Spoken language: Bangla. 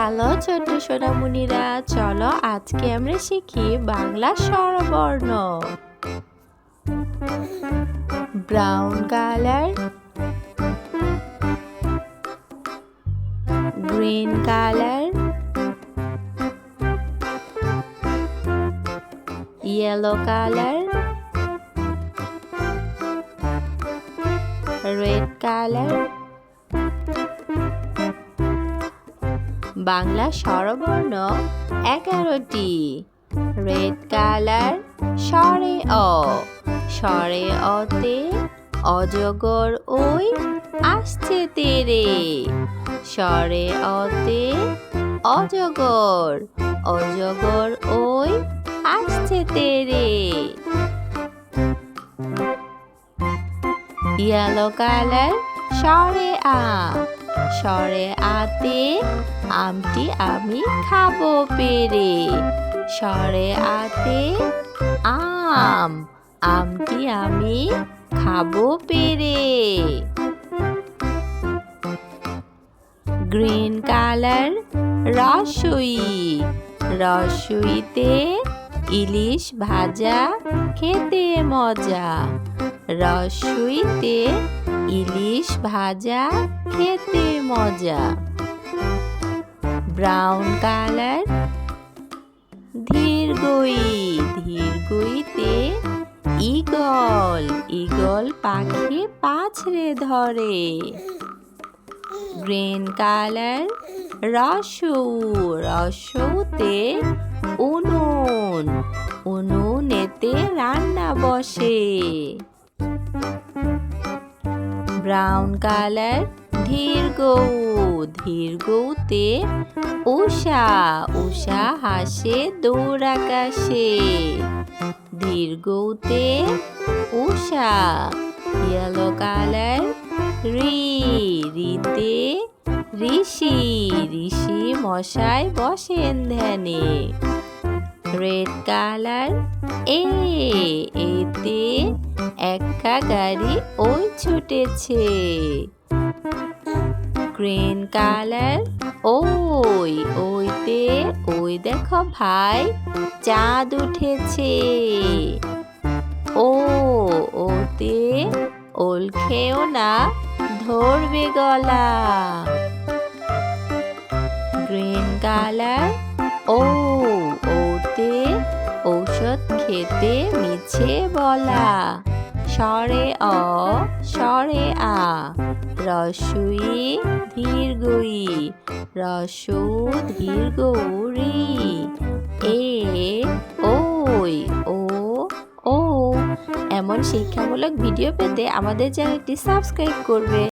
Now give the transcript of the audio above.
হ্যালো ছোট্ট সোনামণিরা, চলো আজকে আমরা শিখি বাংলা স্বরবর্ণ। Brown colour green colour yellow colour red color Bangla স্বরবর্ণ এগারোটি। রেড কালার স্বরে অ। স্বরে অতে অজগর ওই আসছে তেরে। স্বরে অতে অজগর অজগর ওই আসছে তেরে। ইয়েলো কালার সরে আ। সরে আতে আমটি আমি খাব পেরে। সরে আতে আম, আমটি আমি খাব পেরে। গ্রিন কালার রসুই, রসুইতে ইলিশ ভাজা খেতে মজা। রসুইতে ইলিশ ভাজা খেতে মজা। ব্রাউন কালার, ধীরগই, ধীরগইতে ইগল ইগল পাখি পাছড়ে ধরে। গ্রিন কালার, রসু, রসুতে উনুন, উনুনেতে রান্না বসে। ব্রাউন কালার ধীর গৌ, ধীর গৌতে উষা উষা হাসে দৌড় আকাশে। ধীর গৌতে উষা ইয়েলো কালার রি, রিতে ঋষি ঋষি মশাই বসেন ধ্যানে। রেড কালার এ, এতে একা গাড়ি ওই ছুটেছে। গ্রিন কালার ওই, ওইতে, ওই দেখো ভাই, চাঁদ উঠেছে। ও, ওতে, ওল খেও না, ধরবে গলা। গ্রিন কালার ও, ওতে, ঔষধ খেতে মিছে বলা। স্বরে অ, স্বরে আ, রসুই দীর্ঘই রসু ধীরগৌরি, এ, ওই, ও ও। এমন শিক্ষামূলক ভিডিও পেতে আমাদের চ্যানেলটি সাবস্ক্রাইব করবে।